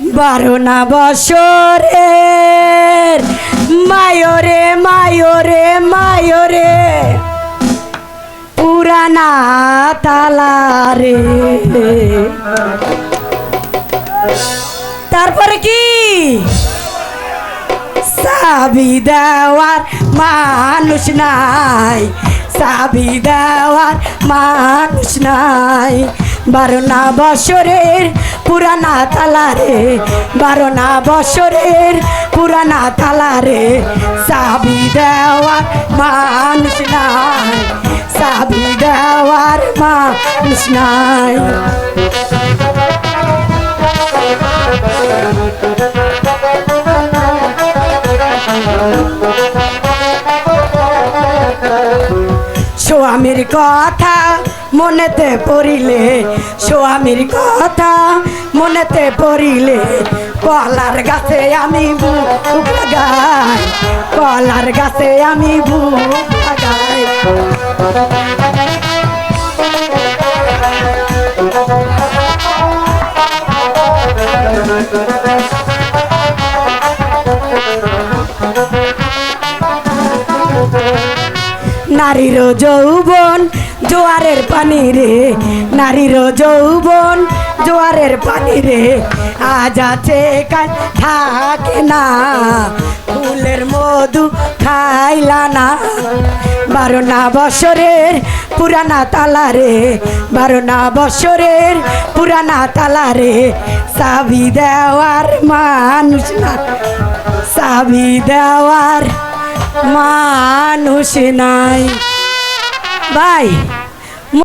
বারো না বছরের। মায়রে মায়রে মায়রে পুরানা তালারে তারপরে কি? সাবি দেওয়ার মানুষ নাই। সাবি দেওয়ার মানুষ নাই। বারো না বছরের পুরানা তালারে বারো না বছরের পুরানা তালারে সাবি দেওয়ার মানুষ নাই সাবি দেওয়ার মানুষ নাই। স্বামীর কথা মনেতে পড়িলে, স্বামীর কথা মনেতে পড়িলে, কলার গাছে আমি বুক কলার গাছে আমি বুক লাগাই। নারীর যৌবন, জোয়ারের পানি রে। নারীর যৌবন, জোয়ারের পানি রে। আজ আছে থাকে না। ফুলের মধু খাইলা না। বারো না বছরের পুরানা তালা রে। বারো না বছরের পুরানা তালা রে। সাবি দেওয়ার মানুষ না। সাবি দেওয়ার মানুষ নাই। বাই